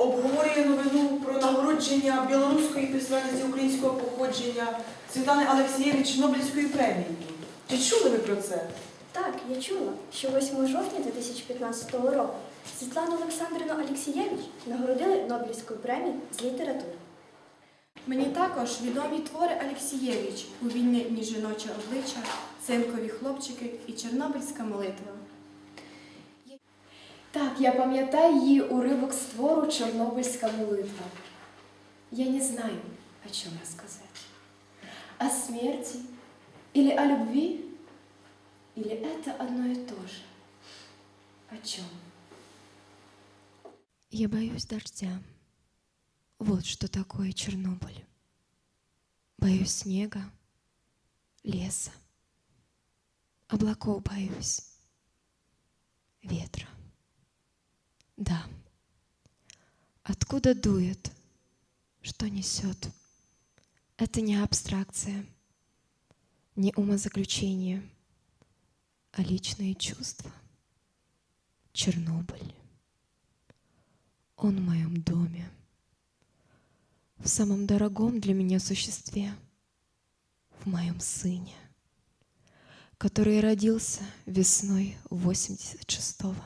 обговорює новину про нагородження білоруської письменниці українського походження Світлани Алексієвич Нобелівської премії. Чи чули ви про це? Так, я чула, що 8 жовтня 2015 року Світлану Олександрівну Алексієвич нагородили Нобелівською премією з літератури. Мені також відомі твори Алексієвич у війни між жіноче обличчя, цинкові хлопчики і Чорнобильська молитва. Так, я пам'ятаю її уривок з твору Чорнобильська молитва. Я не знаю, о чем рассказать. О смерти или о любви? Или это одно и то же? О чем? Я боюсь дождя. Вот что такое Чернобыль. Боюсь снега, леса. Облаков боюсь. Ветра. Да. Откуда дует? Что несет? Это не абстракция, не умозаключение, а личные чувства. Чернобыль. Он в моем доме, в самом дорогом для меня существе, в моем сыне, который родился весной 86-го.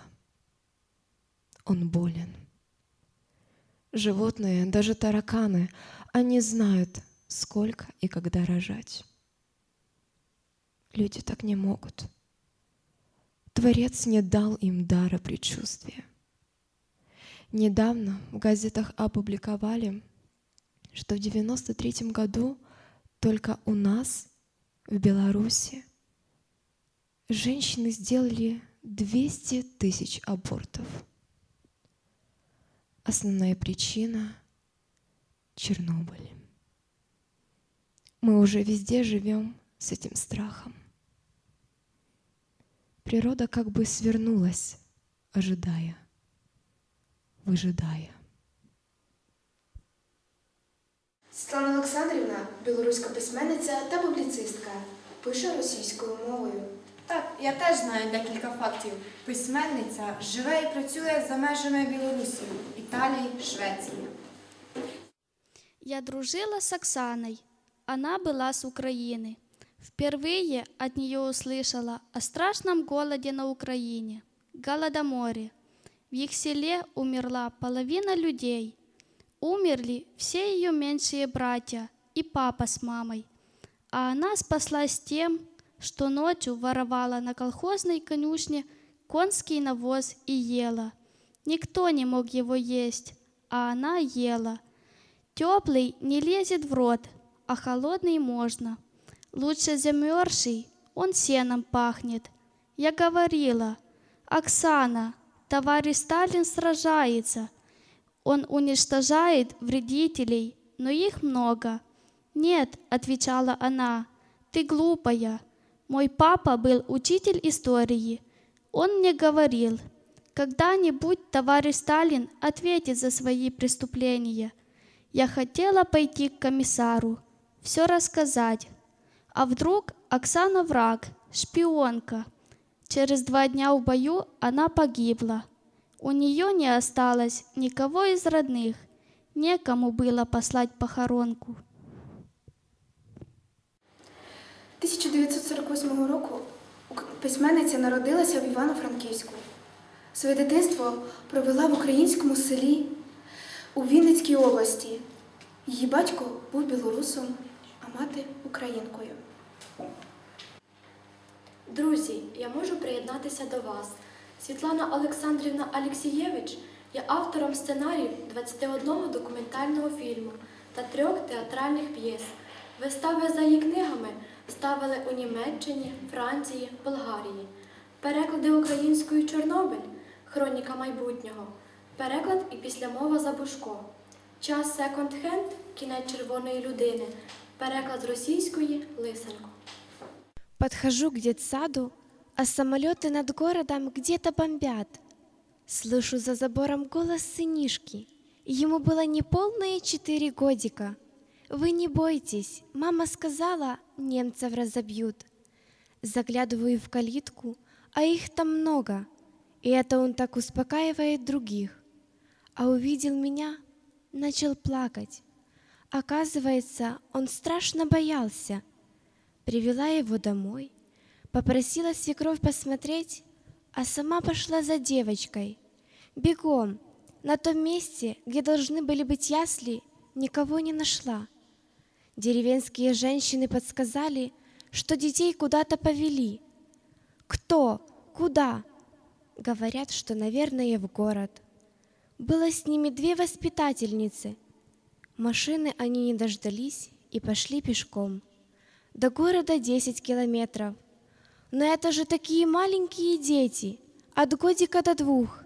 Он болен. Животные, даже тараканы, они знают, сколько и когда рожать. Люди так не могут. Творец не дал им дара предчувствия. Недавно в газетах опубликовали, что в 93 году только у нас, в Беларуси, женщины сделали 200 тысяч абортов. Основная причина — Чернобыль. Мы уже везде живем с этим страхом. Природа как бы свернулась, ожидая выжидая. Світлана Олександрівна білоруська письменниця та публіцистка, пише російською мовою. Так, я теж знаю декілька фактів. Письменниця живе і працює за межами Білорусі, Італії, Швеції. Я дружила с Оксаной. Она была с Украины. Впервые от нее услышала о страшном голоде на Украине, голодоморе. В их селе умерла половина людей. Умерли все ее меньшие братья и папа с мамой. А она спаслась тем, что ночью воровала на колхозной конюшне конский навоз и ела. Никто не мог его есть, а она ела. Теплый не лезет в рот, а холодный можно. Лучше замерзший, он сеном пахнет. Я говорила, Оксана, товарищ Сталин сражается. Он уничтожает вредителей, но их много. Нет, отвечала она, ты глупая. Мой папа был учитель истории. Он мне говорил, когда-нибудь товарищ Сталин ответит за свои преступления. Я хотела пойти к комиссару, все рассказать. А вдруг Оксана враг, шпионка. Через два дня в бою она погибла. У нее не осталось никого из родных, некому было послать похоронку. 1948 року письменниця народилася в Івано-Франківську. Своє дитинство провела в українському селі у Вінницькій області. Її батько був білорусом, а мати українкою. Друзі, я можу приєднатися до вас. Світлана Олександрівна Алексієвич є автором сценаріїв 21 документального фільму та трьох театральних п'єс. Вистави за її книгами ставили у Німеччині, Франції, Болгарії. Переклади українською Чорнобиль, Хроніка майбутнього, переклад і післямова Забушко. Час секонд-хенд, кінець червоної людини, переклад з російської Лисенко. Подхожу к детсаду, а самолеты над городом где-то бомбят. Слышу за забором голос сынишки. Ему было неполные четыре годика. Вы не бойтесь, мама сказала, немцев разобьют. Заглядываю в калитку, а их там много. И это он так успокаивает других. а увидел меня, начал плакать. Оказывается, он страшно боялся. Привела его домой, попросила свекровь посмотреть, а сама пошла за девочкой. Бегом, на том месте, где должны были быть ясли, никого не нашла. Деревенские женщины подсказали, что детей куда-то повели. Кто? Куда? Говорят, что, наверное, в город. Было с ними две воспитательницы. Машины они не дождались и пошли пешком. До города 10 километров. Но это же такие маленькие дети, от годика до двух.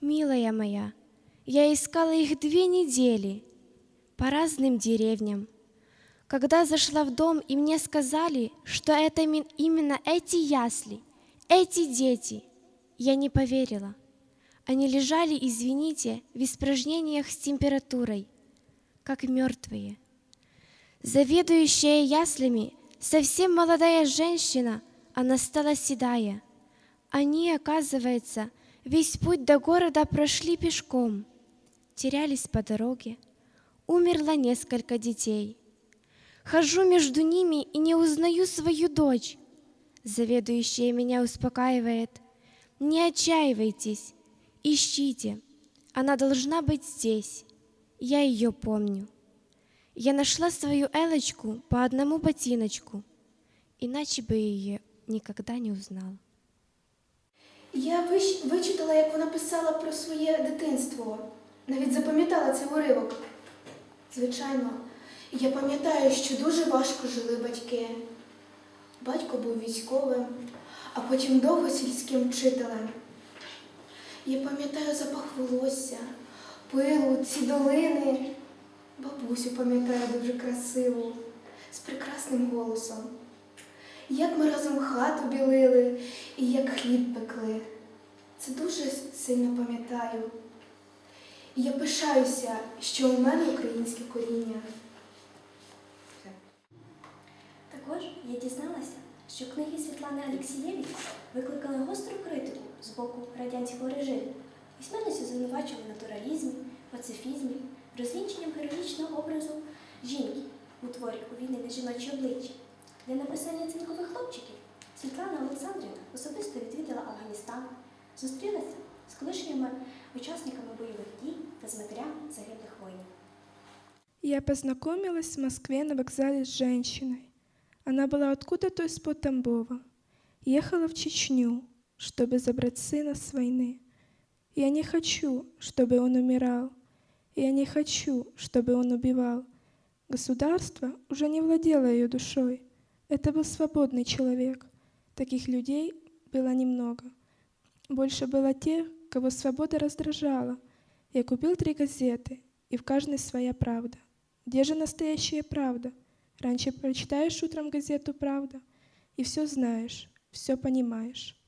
Милая моя, я искала их две недели по разным деревням. Когда зашла в дом, и мне сказали, что это именно эти ясли, эти дети, я не поверила. Они лежали, извините, в испражнениях с температурой, как мертвые. Заведующая яслями, совсем молодая женщина, она стала седая. Они, оказывается, весь путь до города прошли пешком, терялись по дороге. Умерло несколько детей. Хожу между ними и не узнаю свою дочь. Заведующая меня успокаивает. Не отчаивайтесь, ищите. Она должна быть здесь. Я ее помню. Я нашла свою Элочку по одному ботиночку, иначе бы ее никогда не узнала. Я вичитала, як вона писала про своє дитинство. Навіть запам'ятала цей уривок. Звичайно, я пам'ятаю, що дуже важко жили батьки. Батько був військовим, а потім довго сільським вчителем. Я пам'ятаю запах волосся, пилу, ці долини. Бабусю пам'ятаю дуже красиву, з прекрасним голосом. Як ми разом хату білили і як хліб пекли. Це дуже сильно пам'ятаю. І я пишаюся, що у мене українське коріння. Також я дізналася, що книги Світлани Алексієвич викликали гостру критику з боку радянського режиму. Письменницю звинувачували в натуралізмі, пацифізмі, розвінченням героїчного образу жінки у творі «Увійнене жіноче обличчя. Для написання цинкових хлопчиків Світлана Олександрівна особисто відвідала Афганістан, зустрілася з колишніми учасниками бойових дій та з матерями загиблих воїнів. Я познакомилась в Москве на вокзале с женщиной. Она была откуда-то из-под Тамбова. Ехала в Чечню, чтобы забрать сына с войны. Я не хочу, чтобы он умирал. Я не хочу, чтобы он убивал. Государство уже не владело ее душой. Это был свободный человек. Таких людей было немного. Больше было тех, кого свобода раздражала. Я купил три газеты, и в каждой своя правда. Где же настоящая правда? Раньше прочитаешь утром газету «Правда» и все знаешь, все понимаешь.